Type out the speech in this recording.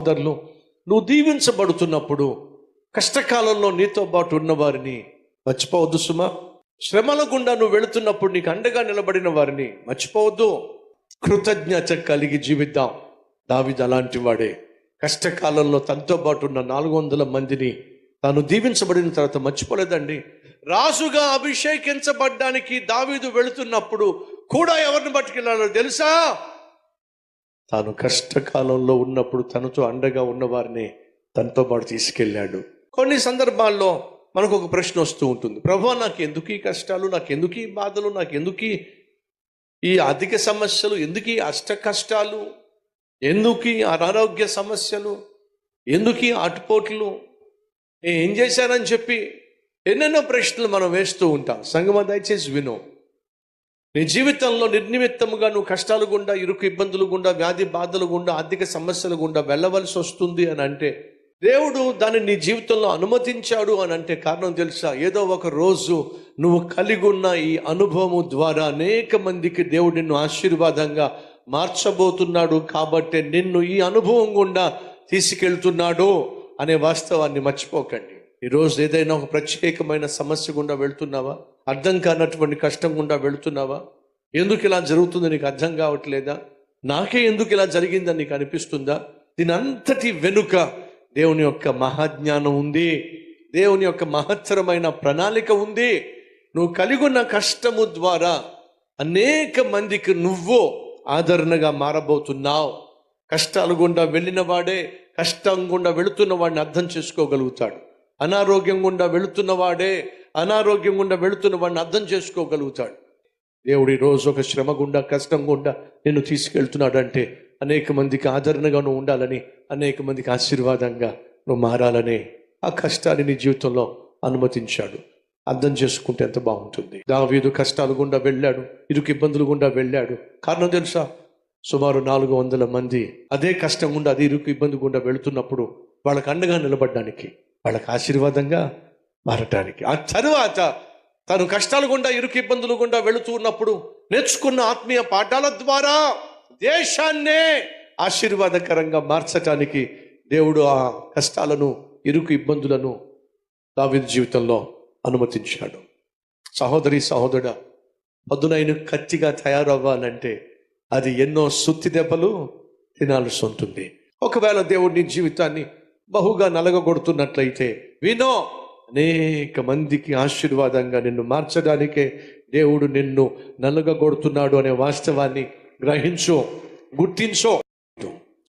సోదరులు నువ్వు దీవించబడుతున్నప్పుడు కష్టకాలంలో నీతో పాటు ఉన్నవారిని మర్చిపోవద్దు సుమా. శ్రమల గుండా నువ్వు వెళుతున్నప్పుడు నీకు అండగా నిలబడిన వారిని మర్చిపోవద్దు. కృతజ్ఞత కలిగి జీవిద్దాం. దావిది అలాంటి వాడే. కష్టకాలంలో తనతో పాటు ఉన్న నాలుగు వందల మందిని తాను దీవించబడిన తర్వాత మర్చిపోలేదండి. రాజుగా అభిషేకించబడ్డానికి దావీదు వెళుతున్నప్పుడు కూడా ఎవరిని పట్టుకెళ్ళాలో తెలుసా? తాను కష్టకాలంలో ఉన్నప్పుడు తనతో అండగా ఉన్నవారిని తనతో పాటు తీసుకెళ్ళాడు. కొన్ని సందర్భాల్లో మనకు ఒక ప్రశ్న వస్తూ ఉంటుంది. ప్రభు నాకు ఎందుకు ఈ కష్టాలు? నాకు ఎందుకు ఈ బాధలు? నాకు ఎందుకు ఈ- ఆర్థిక అధిక సమస్యలు? ఎందుకు ఈ అష్ట కష్టాలు? ఎందుకు ఈ అనారోగ్య సమస్యలు? ఎందుకు ఈ ఆటుపోట్లు ఏం చేశానని చెప్పి ఎన్నెన్నో ప్రశ్నలు మనం వేస్తూ ఉంటాం. సంగమ దయచేసి వినో. నీ జీవితంలో నిర్నిమిత్తముగా నువ్వు కష్టాలు గుండా ఇరుకు ఇబ్బందులు గుండా వ్యాధి బాధలు గుండా ఆర్థిక సమస్యలు గుండా వెళ్ళవలసి వస్తుంది అని అంటే దేవుడు దాన్ని నీ జీవితంలో అనుమతించాడు అని అంటే కారణం తెలుసా? ఏదో ఒక రోజు నువ్వు కలిగి ఉన్న ఈ అనుభవము ద్వారా అనేక మందికి దేవుడు నిన్ను ఆశీర్వాదంగా మార్చబోతున్నాడు కాబట్టి నిన్ను ఈ అనుభవం గుండా తీసుకెళ్తున్నాడు అనే వాస్తవాన్ని మర్చిపోకండి. ఈరోజు ఏదైనా ఒక ప్రత్యేకమైన సమస్య గుండా వెళ్తున్నావా? అర్థం కానటువంటి కష్టం గుండా వెళుతున్నావా? ఎందుకు ఇలా జరుగుతుందో నీకు అర్థం కావట్లేదా? నాకే ఎందుకు ఇలా జరిగిందని నీకు అనిపిస్తుందా? దీని అంతటి వెనుక దేవుని యొక్క మహాజ్ఞానం ఉంది. దేవుని యొక్క మహత్తరమైన ప్రణాళిక ఉంది. నువ్వు కలిగి ఉన్న కష్టము ద్వారా అనేక మందికి నువ్వు ఆదరణగా మారబోతున్నావు. కష్టాలు గుండా వెళ్ళిన వాడే కష్టం గుండా వెళుతున్న వాడిని అర్థం చేసుకోగలుగుతాడు. అనారోగ్యం గుండా వెళుతున్న వాడే అనారోగ్యం గుండా వెళుతున్న వాడిని అర్థం చేసుకోగలుగుతాడు. దేవుడు ఈరోజు రోజు ఒక శ్రమ గుండా కష్టం గుండా నిన్ను తీసుకెళ్తున్నాడంటే అనేక మందికి ఆదరణగా నువ్వు ఉండాలని అనేక మందికి ఆశీర్వాదంగా నువ్వు మారాలని ఆ కష్టాన్ని నీ జీవితంలో అనుమతించాడు. అర్థం చేసుకుంటే ఎంత బాగుంటుంది. దావీదు కష్టాలు గుండా వెళ్ళాడు ఇరుకు ఇబ్బందులు గుండా వెళ్ళాడు. కారణం తెలుసా? సుమారు నాలుగు వందల మంది అదే కష్టం గుండా అదే ఇరుకు ఇబ్బంది గుండా వెళుతున్నప్పుడు వాళ్ళకు అండగా నిలబడడానికి వాళ్ళకి ఆశీర్వాదంగా మారటానికి. ఆ తరువాత తను కష్టాలు గుండా ఇరుకు ఇబ్బందులు గుండా వెళుతూ ఉన్నప్పుడు నేర్చుకున్న ఆత్మీయ పాఠాల ద్వారా దేశాన్నే ఆశీర్వాదకరంగా మార్చటానికి దేవుడు ఆ కష్టాలను ఇరుకు ఇబ్బందులను దావీదు జీవితంలో అనుమతించాడు. సహోదరి సహోదరుడ పదునైన కత్తిగా తయారవ్వాలంటే అది ఎన్నో సుత్తి దెబ్బలు తినాల్సి ఉంటుంది. ఒకవేళ దేవుడు నీ జీవితాన్ని బహుగా నలగగొడుతున్నట్లయితే వినో అనేక మందికి ఆశీర్వాదంగా నిన్ను మార్చడానికే దేవుడు నిన్ను నలుగగొడుతున్నాడు అనే వాస్తవాన్ని గ్రహించు గుర్తించో.